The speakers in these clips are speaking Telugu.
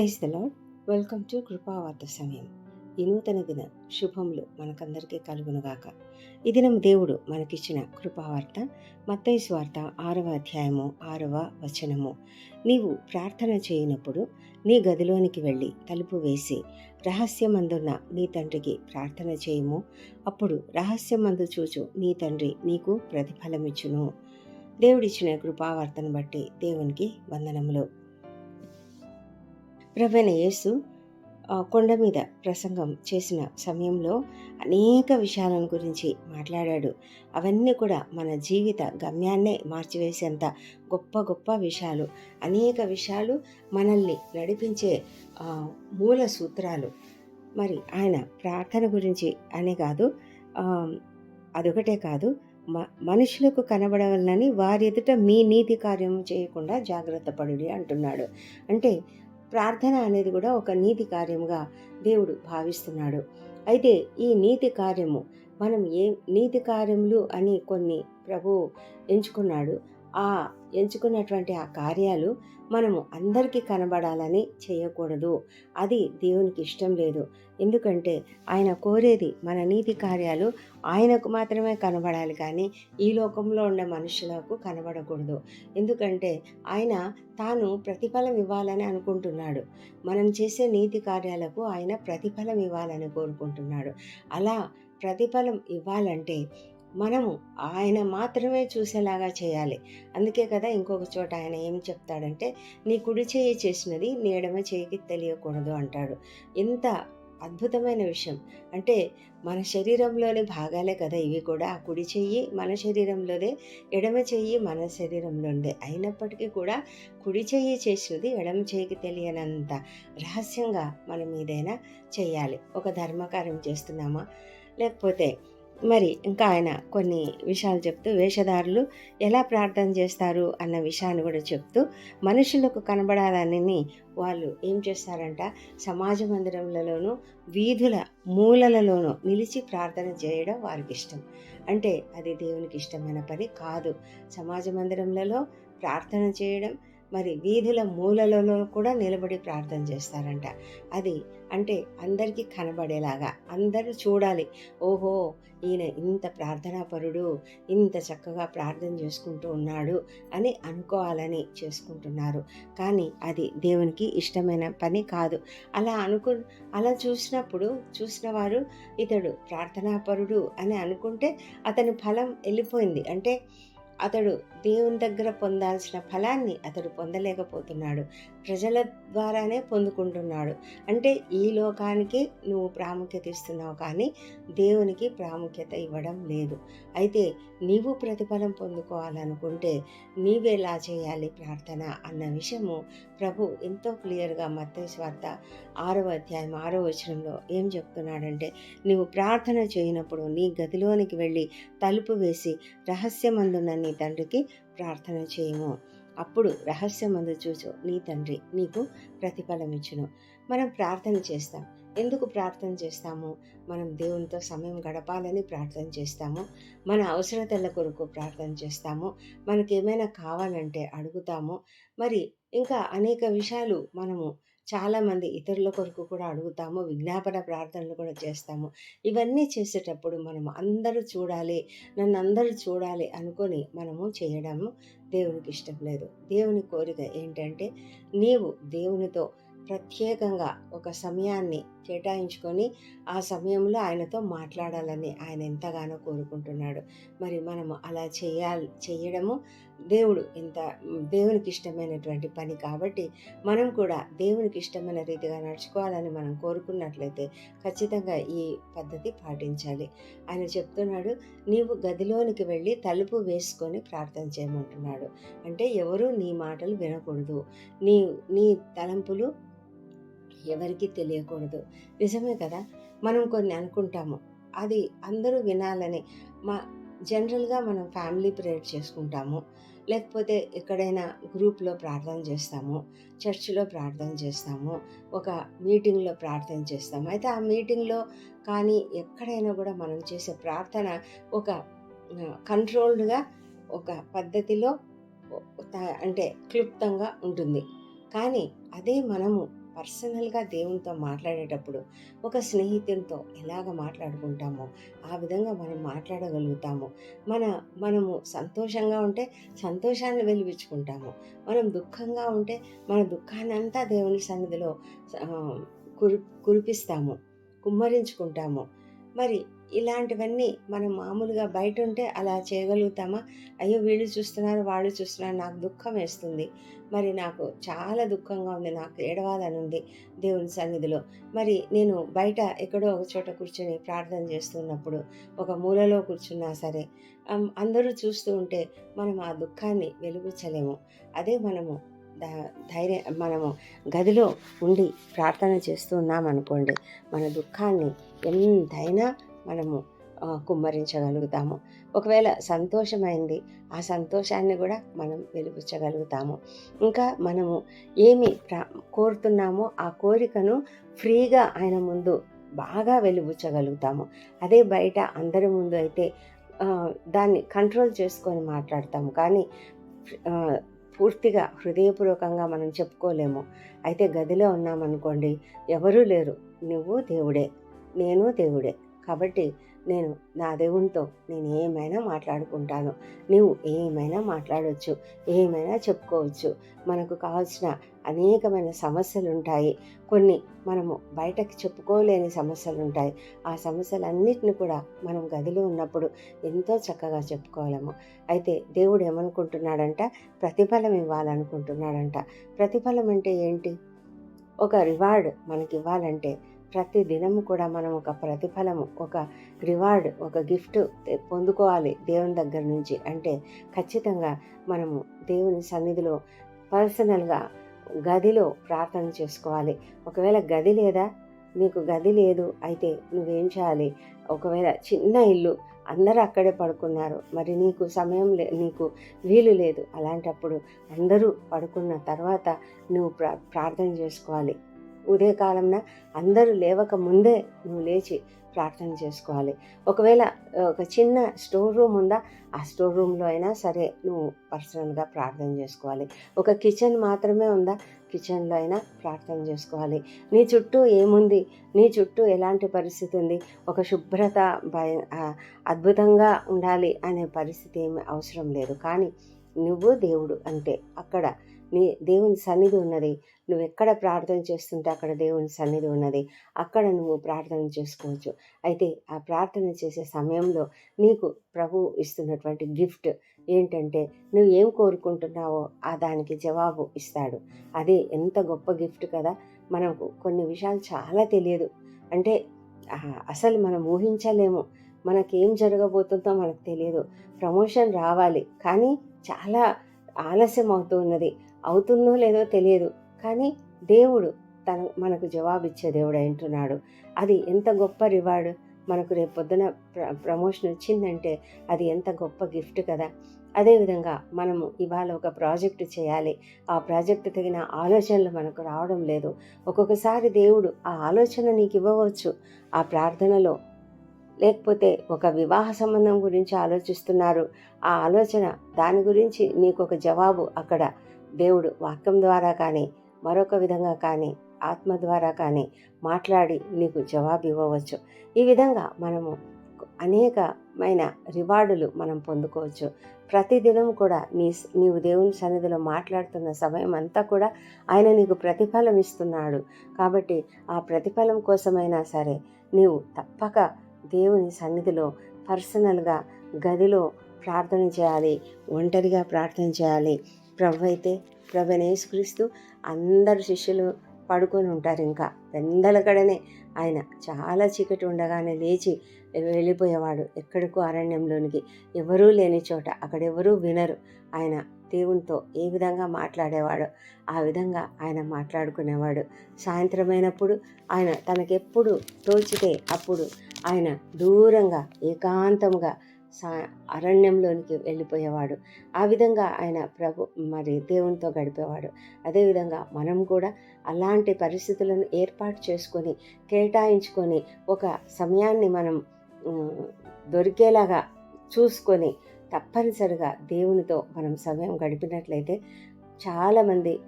Praise the lord welcome to కృపావార్త సమయం. ఈ నూతన దిన శుభములు మనకందరికీ కలుగునుగాక. ఈ దినం దేవుడు మనకిచ్చిన కృపావార్త మత్తయి వార్త ఆరవ అధ్యాయము ఆరవ వచనము. నీవు ప్రార్థన చేయనప్పుడు నీ గదిలోనికి వెళ్ళి తలుపు వేసి రహస్యమందున్న నీ తండ్రికి ప్రార్థన చేయము. అప్పుడు రహస్యమందు చూచు నీ తండ్రి నీకు ప్రతిఫలమిచ్చును. దేవుడిచ్చిన కృపావార్తను బట్టి దేవునికి వందనములు. ప్రవీణ యేసు కొండ మీద ప్రసంగం చేసిన సమయంలో అనేక విషయాలను గురించి మాట్లాడాడు. అవన్నీ కూడా మన జీవిత గమ్యాన్నే మార్చివేసేంత గొప్ప గొప్ప విషయాలు. అనేక విషయాలు మనల్ని నడిపించే మూల సూత్రాలు. మరి ఆయన ప్రార్థన గురించి అనే కాదు అదొకటే కాదు మ మనుషులకు కనబడవలనని వారి ఎదుట మీ నీతి కార్యం చేయకుండా జాగ్రత్త పడుడి అంటున్నాడు. అంటే ప్రార్థన అనేది కూడా ఒక నీతి కార్యముగా దేవుడు భావిస్తున్నాడు. అయితే ఈ నీతి కార్యము మనం ఏ నీతి కార్యములు అని కొన్ని ప్రభు ఎంచుకున్నాడు. ఆ ఎంచుకున్నటువంటి ఆ కార్యాలు మనము అందరికీ కనబడాలని చేయకూడదు. అది దేవునికి ఇష్టం లేదు. ఎందుకంటే ఆయన కోరేది మన నీతి కార్యాలు ఆయనకు మాత్రమే కనబడాలి కానీ ఈ లోకంలో ఉండే మనుషులకు కనబడకూడదు. ఎందుకంటే ఆయన తాను ప్రతిఫలం ఇవ్వాలని అనుకుంటున్నాడు. మనం చేసే నీతి కార్యాలకు ఆయన ప్రతిఫలం ఇవ్వాలని కోరుకుంటున్నాడు. అలా ప్రతిఫలం ఇవ్వాలంటే మనము ఆయన మాత్రమే చూసేలాగా చేయాలి. అందుకే కదా ఇంకొక చోట ఆయన ఏం చెప్తాడంటే నీ కుడి చేయి చేసినది నీ ఎడమ చేయికి తెలియకూడదు అంటాడు. ఎంత అద్భుతమైన విషయం. అంటే మన శరీరంలోని భాగాలే కదా ఇవి కూడా. ఆ కుడి చెయ్యి మన శరీరంలోనే ఎడమ చెయ్యి మన శరీరంలోనే. అయినప్పటికీ కూడా కుడి చెయ్యి చేసినది ఎడమ చెయ్యికి తెలియనంత రహస్యంగా మనం ఏదైనా చేయాలి. ఒక ధర్మకార్యం చేస్తున్నామా? లేకపోతే మరి ఇంకా ఆయన కొన్ని విషయాలు చెప్తూ వేషధారులు ఎలా ప్రార్థన చేస్తారు అన్న విషయాన్ని కూడా చెప్తూ మనుషులకు కనబడాలని వాళ్ళు ఏం చేస్తారంట? సమాజ మందిరములలోనూ వీధుల మూలలలోనూ నిలిచి ప్రార్థన చేయడం వారికి ఇష్టం. అంటే అది దేవునికి ఇష్టమైన పని కాదు. సమాజ మందిరములలో ప్రార్థన చేయడం మరి వీధుల మూలలలో కూడా నిలబడి ప్రార్థన చేస్తారంట. అది అంటే అందరికీ కనబడేలాగా అందరూ చూడాలి. ఓహో ఈయన ఇంత ప్రార్థనాపరుడు ఇంత చక్కగా ప్రార్థన చేసుకుంటూ ఉన్నాడు అని అనుకోవాలని చేసుకుంటున్నారు. కానీ అది దేవునికి ఇష్టమైన పని కాదు. అలా అనుకు అలా చూసినప్పుడు చూసిన వారు ఇతడు ప్రార్థనాపరుడు అని అనుకుంటే అతని ఫలం వెళ్ళిపోయింది. అంటే అతడు దేవుని దగ్గర పొందాల్సిన ఫలాన్ని అతడు పొందలేకపోతున్నాడు. ప్రజల ద్వారానే పొందుకుంటున్నాడు. అంటే ఈ లోకానికి నువ్వు ప్రాముఖ్యత ఇస్తున్నావు కానీ దేవునికి ప్రాముఖ్యత ఇవ్వడం లేదు. అయితే నీవు ప్రతిఫలం పొందుకోవాలనుకుంటే నీవెలా చేయాలి ప్రార్థన అన్న విషయము ప్రభు ఎంతో క్లియర్గా మత్తయి స్వార్థ ఆరవ అధ్యాయం ఆరో వచనంలో ఏం చెప్తున్నాడంటే నీవు ప్రార్థన చేయనప్పుడు నీ గదిలోనికి వెళ్ళి తలుపు వేసి రహస్యమందున్న నీ తండ్రికి ప్రార్థన చేయము. అప్పుడు రహస్యమందు చూచు నీ తండ్రి నీకు ప్రతిఫలమిచ్చును. మనం ప్రార్థన చేస్తాం. ఎందుకు ప్రార్థన చేస్తాము? మనం దేవునితో సమయం గడపాలని ప్రార్థన చేస్తాము. మన అవసరతల కొరకు ప్రార్థన చేస్తాము. మనకేమైనా కావాలంటే అడుగుతాము. మరి ఇంకా అనేక విషయాలు మనము చాలామంది ఇతరుల కొరకు కూడా అడుగుతాము విజ్ఞాపన ప్రార్థనలు కూడా చేస్తాము. ఇవన్నీ చేసేటప్పుడు మనం అందరూ చూడాలి నన్ను అందరూ చూడాలి అనుకొని మనము చేయడము దేవునికి ఇష్టం లేదు. దేవుని కోరిక ఏంటంటే నీవు దేవునితో ప్రత్యేకంగా ఒక సమయాన్ని కేటాయించుకొని ఆ సమయంలో ఆయనతో మాట్లాడాలని ఆయన ఎంతగానో కోరుకుంటున్నాడు. మరి మనము అలా చేయాలి చేయడము దేవుడు ఇంత దేవునికి ఇష్టమైనటువంటి పని కాబట్టి మనం కూడా దేవునికి ఇష్టమైన రీతిగా నడుచుకోవాలని మనం కోరుకున్నట్లయితే ఖచ్చితంగా ఈ పద్ధతి పాటించాలి. ఆయన చెప్తున్నాడు నీవు గదిలోనికి వెళ్ళి తలుపు వేసుకొని ప్రార్థన చేయమంటున్నాడు. అంటే ఎవరూ నీ మాటలు వినకూడదు. నీ నీ తలంపులు ఎవరికి తెలియకూడదు. నిజమే కదా? మనం కొన్ని అనుకుంటాము. అది అందరూ వినాలని మా జనరల్గా మనం ఫ్యామిలీ ప్రేయర్ చేసుకుంటాము. లేకపోతే ఎక్కడైనా గ్రూప్లో ప్రార్థన చేస్తాము చర్చిలో ప్రార్థన చేస్తాము ఒక మీటింగ్లో ప్రార్థన చేస్తాము. అయితే ఆ మీటింగ్లో కానీ ఎక్కడైనా కూడా మనం చేసే ప్రార్థన ఒక కంట్రోల్డ్గా ఒక పద్ధతిలో అంటే క్లుప్తంగా ఉంటుంది. కానీ అదే మనము పర్సనల్గా దేవునితో మాట్లాడేటప్పుడు ఒక స్నేహితునితో ఎలాగ మాట్లాడుకుంటామో ఆ విధంగా మనం మాట్లాడగలుగుతాము. మన మనము సంతోషంగా ఉంటే సంతోషాన్ని వెలిపించుకుంటాము మనం దుఃఖంగా ఉంటే మన దుఃఖాన్నంతా దేవుని సన్నిధిలో కురి కురిపిస్తాము కుమ్మరించుకుంటాము. మరి ఇలాంటివన్నీ మనం మామూలుగా బయట ఉంటే అలా చేయగలుగుతామా? అయ్యో వీళ్ళు చూస్తున్నారు వాళ్ళు చూస్తున్నారు నాకు దుఃఖం వేస్తుంది. మరి నాకు చాలా దుఃఖంగా ఉంది నాకు ఏడవాలని ఉంది దేవుని సన్నిధిలో. మరి నేను బయట ఎక్కడో ఒక చోట కూర్చొని ప్రార్థన చేస్తున్నప్పుడు ఒక మూలలో కూర్చున్నా సరే అందరూ చూస్తూ ఉంటే మనం ఆ దుఃఖాన్ని వెలుగుచ్చలేము అదే మనము ధ- మనము గదిలో ఉండి ప్రార్థన చేస్తూ ఉన్నామనుకోండి మన దుఃఖాన్ని ఎంతైనా మనము కుమ్మరించగలుగుతాము. ఒకవేళ సంతోషమైంది ఆ సంతోషాన్ని కూడా మనం వెలిపించగలుగుతాము. ఇంకా మనము ఏమి ప్రా కోరుతున్నామో ఆ కోరికను ఫ్రీగా ఆయన ముందు బాగా వెలిబుచ్చగలుగుతాము అదే బయట అందరి ముందు అయితే దాన్ని కంట్రోల్ చేసుకొని మాట్లాడతాము. కానీ పూర్తిగా హృదయపూర్వకంగా మనం చెప్పుకోలేము. అయితే గదిలో ఉన్నామనుకోండి ఎవరూ లేరు. నువ్వు దేవుడే నేను దేవుడే. కాబట్టి నేను నా దేవునితో నేను ఏమైనా మాట్లాడుకుంటాను. నువ్వు ఏమైనా మాట్లాడవచ్చు ఏమైనా చెప్పుకోవచ్చు. మనకు కావాల్సిన అనేకమైన సమస్యలు ఉంటాయి కొన్ని మనము బయటకు చెప్పుకోలేని సమస్యలు ఉంటాయి ఆ సమస్యలన్నిటిని కూడా మనం గదిలో ఉన్నప్పుడు ఎంతో చక్కగా చెప్పుకోలేము అయితే దేవుడు ఏమనుకుంటున్నాడంట? ప్రతిఫలం ఇవ్వాలనుకుంటున్నాడంట. ప్రతిఫలం అంటే ఏంటి? ఒక రివార్డ్ మనకి ఇవ్వాలంటే ప్రతి దినము కూడా మనం ఒక ప్రతిఫలము ఒక రివార్డ్ ఒక గిఫ్ట్ పొందుకోవాలి దేవుని దగ్గర నుంచి. అంటే ఖచ్చితంగా మనము దేవుని సన్నిధిలో పర్సనల్గా గదిలో ప్రార్థన చేసుకోవాలి. ఒకవేళ గది లేదా నీకు గది లేదు అయితే నువ్వేం చేయాలి? ఒకవేళ చిన్న ఇల్లు అందరూ అక్కడే పడుకున్నారు మరి నీకు సమయం లే నీకు వీలు లేదు అలాంటప్పుడు అందరూ పడుకున్న తర్వాత నువ్వు ప్రా ప్రార్థన చేసుకోవాలి. ఉదయకాలంన అందరూ లేవక ముందే నువ్వు లేచి ప్రార్థన చేసుకోవాలి. ఒకవేళ ఒక చిన్న స్టోర్ రూమ్ ఉందా ఆ స్టోర్ రూమ్లో అయినా సరే నువ్వు పర్సనల్గా ప్రార్థన చేసుకోవాలి. ఒక కిచెన్ మాత్రమే ఉందా కిచెన్లో అయినా ప్రార్థన చేసుకోవాలి. నీ చుట్టూ ఏముంది? నీ చుట్టూ ఎలాంటి పరిస్థితి ఉంది? ఒక శుభ్రత భయ అద్భుతంగా ఉండాలి అనే పరిస్థితి ఏమి అవసరం లేదు. కానీ నువ్వు దేవుడు అంతే అక్కడ నీ దేవుని సన్నిధి ఉన్నది. నువ్వు ఎక్కడ ప్రార్థన చేస్తుంటే అక్కడ దేవుని సన్నిధి ఉన్నది. అక్కడ నువ్వు ప్రార్థన చేసుకోవచ్చు. అయితే ఆ ప్రార్థన చేసే సమయంలో నీకు ప్రభు ఇస్తున్నటువంటి గిఫ్ట్ ఏంటంటే నువ్వు ఏం కోరుకుంటున్నావో ఆ దానికి జవాబు ఇస్తాడు. అది ఎంత గొప్ప గిఫ్ట్ కదా! మనకు కొన్ని విషయాలు చాలా తెలియదు. అంటే అసలు మనం ఊహించలేము. మనకేం జరగబోతుందో మనకు తెలియదు. ప్రమోషన్ రావాలి. కానీ చాలా ఆలస్యం అవుతూ ఉన్నది అవుతుందో లేదో తెలియదు. కానీ దేవుడు తన మనకు జవాబిచ్చే దేవుడు అంటున్నాడు అది ఎంత గొప్ప రివార్డు. మనకు రేపు పొద్దున ప్ర ప్రమోషన్ వచ్చిందంటే అది ఎంత గొప్ప గిఫ్ట్ కదా. అదేవిధంగా మనము ఇవాళ ఒక ప్రాజెక్టు చేయాలి. ఆ ప్రాజెక్టు తగిన ఆలోచనలు మనకు రావడం లేదు. ఒక్కొక్కసారి దేవుడు ఆ ఆలోచన నీకు ఇవ్వవచ్చు. ఆ ప్రార్థనలో లేకపోతే ఒక వివాహ సంబంధం గురించి ఆలోచిస్తున్నారు. ఆ ఆలోచన దాని గురించి నీకు ఒక జవాబు అక్కడ. దేవుడు వాక్యం ద్వారా కానీ మరొక విధంగా కానీ ఆత్మ ద్వారా కానీ మాట్లాడి నీకు జవాబు ఇవ్వవచ్చు. ఈ విధంగా మనము అనేకమైన రివార్డులు మనం పొందుకోవచ్చు. ప్రతిదినం కూడా నీ నీవు దేవుని సన్నిధిలో మాట్లాడుతున్న సమయం అంతా కూడా ఆయన నీకు ప్రతిఫలం ఇస్తున్నాడు. కాబట్టి ఆ ప్రతిఫలం కోసమైనా సరే నీవు తప్పక దేవుని సన్నిధిలో పర్సనల్గా గదిలో ప్రార్థన చేయాలి ఒంటరిగా ప్రార్థన చేయాలి. ప్రభు అయితే ప్రభనేసుక్రీస్తు అందరు శిష్యులు పడుకొని ఉంటారు ఇంకా. పెందలకడనే ఆయన చాలా చీకటి ఉండగానే లేచి వెళ్ళిపోయేవాడు ఎక్కడికో అరణ్యంలోనికి. ఎవరూ లేని చోట అక్కడెవరూ వినరు. ఆయన దేవునితో ఏ విధంగా మాట్లాడేవాడో ఆ విధంగా ఆయన మాట్లాడుకునేవాడు. సాయంత్రమైనప్పుడు ఆయన తనకెప్పుడు తోచితే అప్పుడు ఆయన దూరంగా ఏకాంతంగా సా అరణ్యంలోనికి వెళ్ళిపోయేవాడు. ఆ విధంగా ఆయన ప్రభు మరి దేవునితో గడిపేవాడు. అదేవిధంగా మనం కూడా అలాంటి పరిస్థితులను ఏర్పాటు చేసుకొని కేటాయించుకొని ఒక సమయాన్ని మనం దొరికేలాగా చూసుకొని తప్పనిసరిగా దేవునితో మనం సమయం గడిపినట్లయితే చాలామంది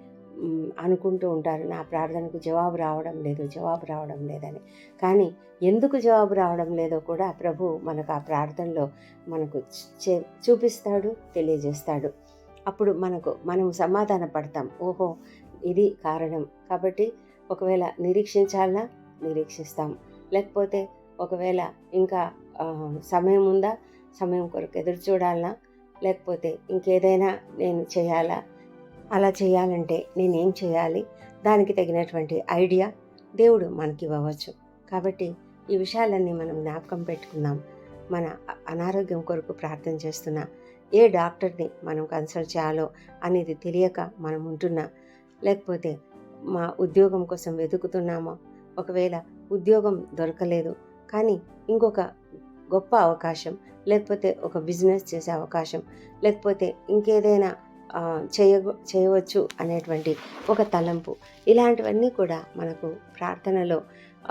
అనుకుంటూ ఉంటారు నా ప్రార్థనకు జవాబు రావడం లేదు జవాబు రావడం లేదని. కానీ ఎందుకు జవాబు రావడం లేదో కూడా ప్రభు మనకు ఆ ప్రార్థనలో మనకు చే- చూపిస్తాడు తెలియజేస్తాడు. అప్పుడు మనకు మనం సమాధాన పడతాం. ఓహో ఇది కారణం. కాబట్టి ఒకవేళ నిరీక్షించాలన్నా నిరీక్షిస్తాం. లేకపోతే ఒకవేళ ఇంకా సమయం ఉందా? సమయం కొరకు ఎదురు చూడాలా? లేకపోతే ఇంకేదైనా నేను చేయాలా? అలా చేయాలంటే నేనేం చేయాలి? దానికి తగినటువంటి ఐడియా దేవుడు మనకి ఇవ్వవచ్చు కాబట్టి ఈ విషయాలన్నీ మనం జ్ఞాపకం పెట్టుకుందాం. మన అనారోగ్యం కొరకు ప్రార్థన చేస్తున్న ఏ డాక్టర్ని మనం కన్సల్ట్ చేయాలో అనేది తెలియక మనం ఉంటున్నా లేకపోతే మా ఉద్యోగం కోసం వెతుకుతున్నామో ఒకవేళ ఉద్యోగం దొరకలేదు కానీ ఇంకొక గొప్ప అవకాశం లేకపోతే ఒక బిజినెస్ చేసే అవకాశం లేకపోతే ఇంకేదైనా చేయ చేయవచ్చు అనేటువంటి ఒక తలంపు. ఇలాంటివన్నీ కూడా మనకు ప్రార్థనలో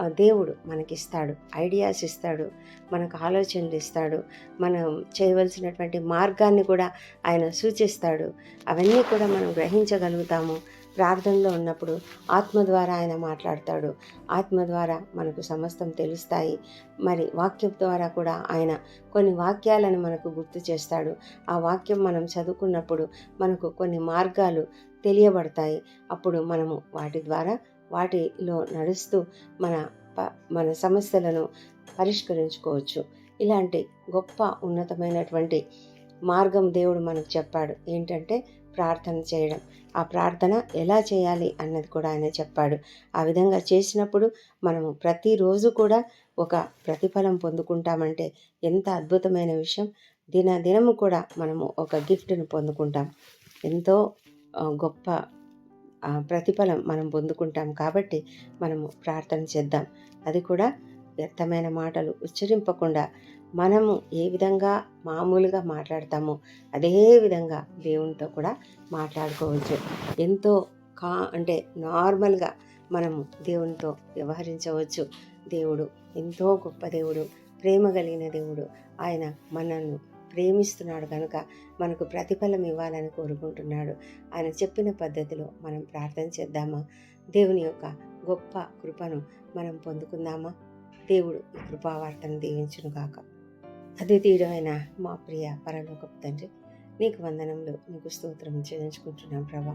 దేవుడు మనకిస్తాడు. ఐడియాస్ ఇస్తాడు. మనకు ఆలోచనలు ఇస్తాడు. మనం చేయవలసినటువంటి మార్గాన్ని కూడా ఆయన సూచిస్తాడు. అవన్నీ కూడా మనం గ్రహించగలుగుతాము. ప్రార్థనలో ఉన్నప్పుడు ఆత్మ ద్వారా ఆయన మాట్లాడతాడు. ఆత్మ ద్వారా మనకు సమస్తం తెలుస్తాయి. మరి వాక్యం ద్వారా కూడా ఆయన కొన్ని వాక్యాలను మనకు గుర్తు చేస్తాడు. ఆ వాక్యం మనం చదువుకున్నప్పుడు మనకు కొన్ని మార్గాలు తెలియబడతాయి. అప్పుడు మనము వాటి ద్వారా వాటిలో నడుస్తూ మన ప- మన సమస్యలను పరిష్కరించుకోవచ్చు. ఇలాంటి గొప్ప ఉన్నతమైనటువంటి మార్గం దేవుడు మనకు చెప్పాడు. ఏంటంటే ప్రార్థన చేయడం. ఆ ప్రార్థన ఎలా చేయాలి అన్నది కూడా ఆయన చెప్పాడు. ఆ విధంగా చేసినప్పుడు మనము ప్రతిరోజు కూడా ఒక ప్రతిఫలం పొందుకుంటామంటే ఎంత అద్భుతమైన విషయం. దిన దినము కూడా మనము ఒక గిఫ్ట్ను పొందుకుంటాం. ఎంతో గొప్ప ప్రతిఫలం మనం పొందుకుంటాం కాబట్టి మనము ప్రార్థన చేద్దాం. అది కూడా వ్యర్థమైన మాటలు ఉచ్చరింపకుండా మనము ఏ విధంగా మామూలుగా మాట్లాడతామో అదే విధంగా దేవునితో కూడా మాట్లాడుకోవచ్చు. ఎంతో కా అంటే నార్మల్గా మనము దేవునితో వ్యవహరించవచ్చు. దేవుడు ఎంతో గొప్ప దేవుడు ప్రేమ కలిగిన దేవుడు. ఆయన మనల్ని ప్రేమిస్తున్నాడు కనుక మనకు ప్రతిఫలం ఇవ్వాలని కోరుకుంటున్నాడు. ఆయన చెప్పిన పద్ధతిలో మనం ప్రార్థన చేద్దామా? దేవుని యొక్క గొప్ప కృపను మనం పొందుకుందామా? దేవుడు ఈ కృపావార్తను దీవించును కాక అద్వితీయుడమైన మా ప్రియ పరలోకపు తండ్రి నీకు వందనంలో నీకు స్తోత్రం చెల్లించుకుంటున్నాం ప్రభా.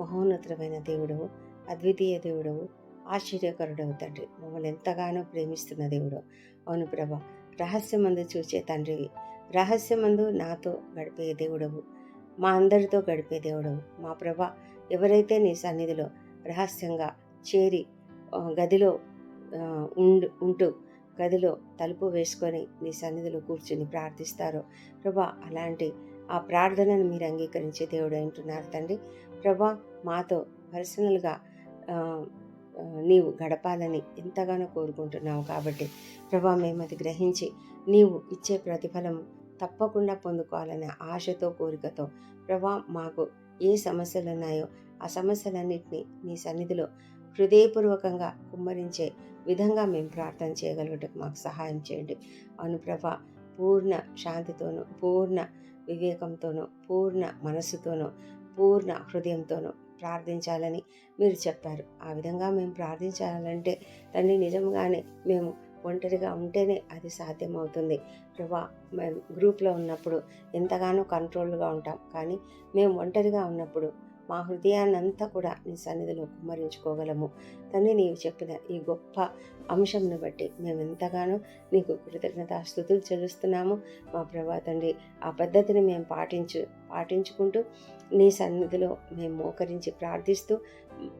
మహోన్నతమైన దేవుడవు అద్వితీయ దేవుడవు ఆశ్చర్యకరుడవు తండ్రి. మమ్మల్ని ఎంతగానో ప్రేమిస్తున్న దేవుడు అవును ప్రభా రహస్యమందు చూచే తండ్రివి రహస్యమందు నాతో గడిపే దేవుడవు. మా అందరితో గడిపే దేవుడవు. మా ప్రభా ఎవరైతే నీ సన్నిధిలో రహస్యంగా చేరి గదిలో ఉండు ఉంటూ గదిలో తలుపు వేసుకొని నీ సన్నిధిలో కూర్చుని ప్రార్థిస్తారో? ప్రభా అలాంటి ఆ ప్రార్థనను మీరు అంగీకరించే దేవుడు అంటున్నారు తండ్రి. ప్రభా మాతో పర్సనల్గా నీవు గడపాలని ఎంతగానో కోరుకుంటున్నావు కాబట్టి ప్రభా మేము అది గ్రహించి నీవు ఇచ్చే ప్రతిఫలం తప్పకుండా పొందుకోవాలనే ఆశతో కోరికతో ప్రభా మాకు ఏ సమస్యలు ఉన్నాయో ఆ సమస్యలన్నింటినీ నీ సన్నిధిలో హృదయపూర్వకంగా కుమ్మరించే విధంగా మేము ప్రార్థన చేయగలుగుటకు మాకు సహాయం చేయండి. అవును ప్రభా పూర్ణ శాంతితోనూ పూర్ణ వివేకంతోనూ పూర్ణ మనస్సుతోనూ పూర్ణ హృదయంతోనూ ప్రార్థించాలని మీరు చెప్పారు. ఆ విధంగా మేము ప్రార్థించాలంటే తండ్రి నిజంగానే మేము ఒంటరిగా ఉంటేనే అది సాధ్యమవుతుంది. ప్రభా మేము గ్రూప్లో ఉన్నప్పుడు ఎంతగానో కంట్రోల్గా ఉంటాం. కానీ మేము ఒంటరిగా ఉన్నప్పుడు మా హృదయాన్ని అంతా కూడా నీ సన్నిధిలో కుమ్మరించుకోగలము. తండ్రి నీవు చెప్పిన ఈ గొప్ప అంశంను బట్టి మేము ఎంతగానో నీకు కృతజ్ఞత స్థుతులు చెల్లిస్తున్నాము. మా ప్రభా తండ్రి ఆ పద్ధతిని మేము పాటించు పాటించుకుంటూ నీ సన్నిధిలో మేము మోకరించి ప్రార్థిస్తూ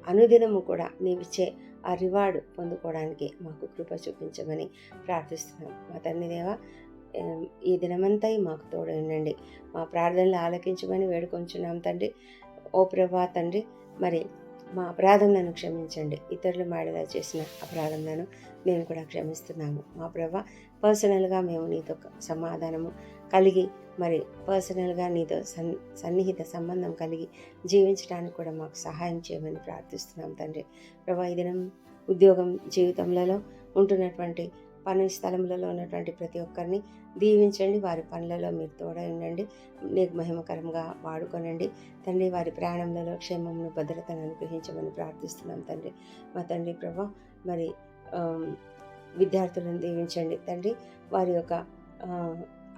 అనుదినము కూడా నీవిచ్చే ఆ రివార్డు పొందుకోవడానికి మాకు కృప చూపించమని ప్రార్థిస్తున్నాం. మా తండ్రి దేవా ఈ దినమంతా మాకు తోడు ఉండండి. మా ప్రార్థనలు ఆలకించమని వేడుకొంచున్నాం తండ్రి. ఓ ప్రభా తండ్రి మరి మా అపరాధంలను క్షమించండి. ఇతరులు మాడిలా చేసిన అపరాధంలను మేము కూడా క్షమిస్తున్నాము. మా ప్రభా పర్సనల్గా మేము నీతో సమాధానము కలిగి మరి పర్సనల్గా నీతో సన్ సన్నిహిత సంబంధం కలిగి జీవించడానికి కూడా మాకు సహాయం చేయమని ప్రార్థిస్తున్నాం తండ్రి. ప్రభా ఈ దినం ఉద్యోగం జీవితంలో ఉంటున్నటువంటి పని స్థలములలో ఉన్నటువంటి ప్రతి ఒక్కరిని దీవించండి. వారి పనులలో మీరు తోడై ఉండండి నీకు మహిమకరంగా వాడుకొనండి. తండ్రి వారి ప్రయాణంలో క్షేమమును భద్రతను అనుగ్రహించమని ప్రార్థిస్తున్నాం తండ్రి. మా తండ్రి ప్రభా మరి విద్యార్థులను దీవించండి. తండ్రి వారి యొక్క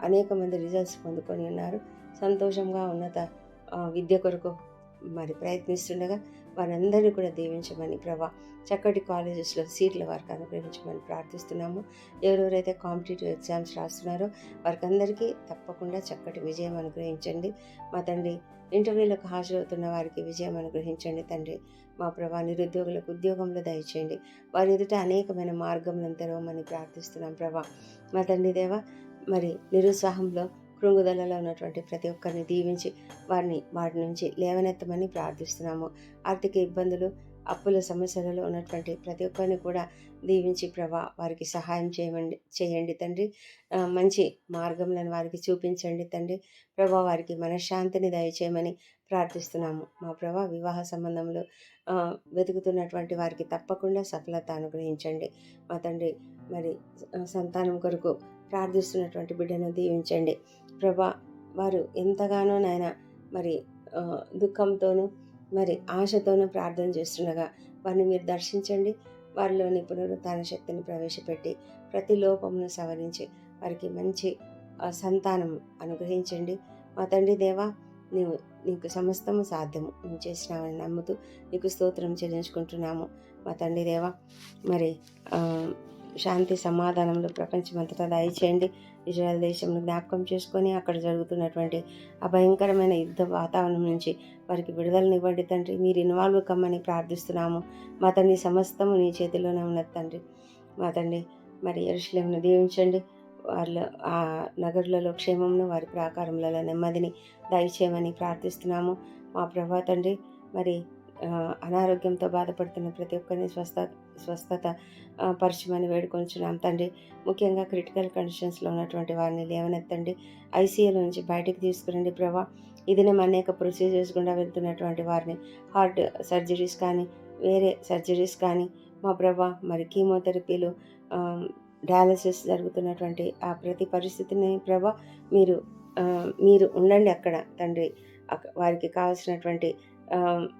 అనేక మంది రిజల్ట్స్ పొందుకొని ఉన్నారు. సంతోషంగా ఉన్నత విద్య కొరకు మరి ప్రయత్నిస్తుండగా వారందరినీ కూడా దీవించమని ప్రభా చక్కటి కాలేజెస్లో సీట్ల వారికి అనుగ్రహించమని ప్రార్థిస్తున్నాము. ఎవరెవరైతే కాంపిటేటివ్ ఎగ్జామ్స్ రాస్తున్నారో వారికందరికీ తప్పకుండా చక్కటి విజయం అనుగ్రహించండి. మా తండ్రి ఇంటర్వ్యూలకు హాజరవుతున్న వారికి విజయం అనుగ్రహించండి తండ్రి. మా ప్రభా నిరుద్యోగులకు ఉద్యోగంలో దయచేయండి. వారి ఎదుట అనేకమైన మార్గములను తెరవమని ప్రార్థిస్తున్నాం ప్రభా. మా తండ్రి దేవ మరి నిరుత్సాహంలో కృంగుదలలో ఉన్నటువంటి ప్రతి ఒక్కరిని దీవించి వారిని వాటి నుంచి లేవనెత్తమని ప్రార్థిస్తున్నాము. ఆర్థిక ఇబ్బందులు అప్పుల సమస్యలలో ఉన్నటువంటి ప్రతి ఒక్కరిని కూడా దీవించి ప్రభా వారికి సహాయం చేయమండి చేయండి తండ్రి. మంచి మార్గములను వారికి చూపించండి తండ్రి. ప్రభా వారికి మనశ్శాంతిని దయచేయమని ప్రార్థిస్తున్నాము. మా ప్రభా వివాహ సంబంధంలో వెతుకుతున్నటువంటి వారికి తప్పకుండా సఫలత అనుగ్రహించండి. మా తండ్రి మరి సంతానం కొరకు ప్రార్థిస్తున్నటువంటి బిడ్డను దీవించండి. ప్రభా వారు ఎంతగానో నాయన మరి దుఃఖంతోనూ మరి ఆశతోనూ ప్రార్థన చేస్తుండగా వారిని మీరు దర్శించండి. వారిలోని పునరుత్న శక్తిని ప్రవేశపెట్టి ప్రతి లోపమును సవరించి వారికి మంచి సంతానం అనుగ్రహించండి. మా తండ్రి దేవా నీవు నీకు సమస్తము సాధ్యము. నువ్వు చేసినావని నమ్ముతూ నీకు స్తోత్రం చెల్లించుకుంటున్నాము. మా తండ్రి దేవా మరి శాంతి సమాధానంలో ప్రపంచమంతటా దయచేయండి. ఇజ్రాయెల్ దేశంను జ్ఞాపకం చేసుకొని అక్కడ జరుగుతున్నటువంటి ఆ భయంకరమైన యుద్ధ వాతావరణం నుంచి వారికి విడుదలనివ్వండి తండ్రి. మీరు ఇన్వాల్వ్ కమ్మని ప్రార్థిస్తున్నాము. మా తండ్రి సమస్తము నీ చేతిలోనే ఉన్నది తండ్రి. మా తండ్రి మరి ఎరుషులేమును దీవించండి. వాళ్ళ ఆ నగరులలో క్షేమమును వారి ప్రాకారములలో నెమ్మదిని దయచేయమని ప్రార్థిస్తున్నాము. మా ప్రభా తండ్రి మరి అనారోగ్యంతో బాధపడుతున్న ప్రతి ఒక్కరిని స్వస్థ స్వస్థత పరిచయమని వేడుకొంచున్నాం తండ్రి ముఖ్యంగా క్రిటికల్ కండిషన్స్లో ఉన్నటువంటి వారిని లేవనెత్తండి. ఐసీయూల నుంచి బయటికి తీసుకురండి ప్రభా. ఇదినే అనేక ప్రొసీజర్స్ గుండా వెళ్తున్నటువంటి వారిని హార్ట్ సర్జరీస్ కానీ వేరే సర్జరీస్ కానీ మా ప్రభా మరి కీమోథెరపీలు డయాలసిస్ జరుగుతున్నటువంటి ఆ ప్రతి పరిస్థితిని ప్రభా మీరు మీరు ఉండండి అక్కడ తండ్రి. వారికి కావాల్సినటువంటి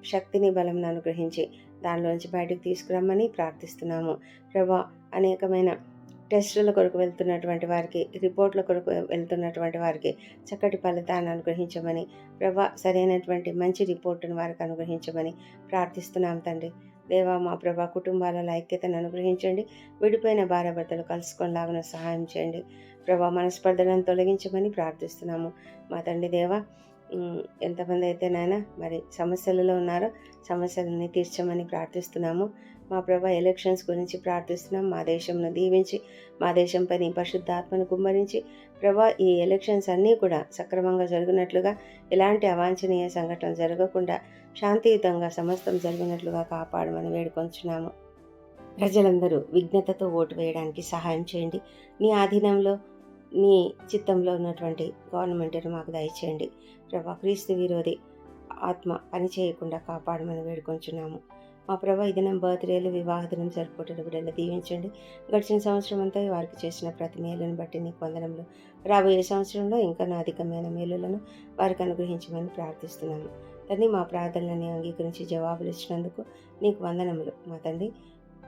శక్తిని బలం అనుగ్రహించి దానిలోంచి బయటకు తీసుకురమ్మని ప్రార్థిస్తున్నాము. ప్రభా అనేకమైన టెస్టుల కొరకు వెళ్తున్నటువంటి వారికి రిపోర్ట్ల కొరకు వెళ్తున్నటువంటి వారికి చక్కటి ఫలితాన్ని అనుగ్రహించమని ప్రభా సరైనటువంటి మంచి రిపోర్టును వారికి అనుగ్రహించమని ప్రార్థిస్తున్నాం తండ్రి. దేవా మా ప్రభా కుటుంబాల ఐక్యతను అనుగ్రహించండి. విడిపోయిన భార్యాభర్తలు కలుసుకొనిలాగున సహాయం చేయండి. ప్రభా మనస్పర్ధలను తొలగించమని ప్రార్థిస్తున్నాము. మా తండ్రి దేవా ఎంతమంది అయితే నాయన మరి సమస్యలలో ఉన్నారో సమస్యలని తీర్చమని ప్రార్థిస్తున్నాము. మా ప్రభా ఎలక్షన్స్ గురించి ప్రార్థిస్తున్నాం. మా దేశంను దీవించి మా దేశంపై నీ పరిశుద్ధాత్మను కుమ్మరించి ప్రభా ఈ ఎలక్షన్స్ అన్నీ కూడా సక్రమంగా జరిగినట్లుగా ఎలాంటి అవాంఛనీయ సంఘటన జరగకుండా శాంతియుతంగా సమస్తం జరిగినట్లుగా కాపాడమని వేడుకొంచున్నాము. ప్రజలందరూ విఘ్నతతో ఓటు వేయడానికి సహాయం చేయండి. నీ ఆధీనంలో నీ చిత్తంలో ఉన్నటువంటి గవర్నమెంట్ను మాకు దయచేయండి. ప్రభా క్రీస్తు విరోధి ఆత్మ పని చేయకుండా కాపాడమని వేడుకొంచున్నాము. మా ప్రభా ఈ దినం బర్త్డేలు వివాహ దినం జరుపుకుంటున్న బిడ్డలు దీవించండి. గడిచిన సంవత్సరం అంతా వారికి చేసిన ప్రతి మేలును బట్టి నీ వందనంలో రాబోయే సంవత్సరంలో ఇంకా నా అధికమైన మేలులను వారికి అనుగ్రహించమని ప్రార్థిస్తున్నాము. తండ్రి మా ప్రార్థనలని అంగీకరించి జవాబులు ఇచ్చినందుకు నీకు వందనములు. మా తండ్రి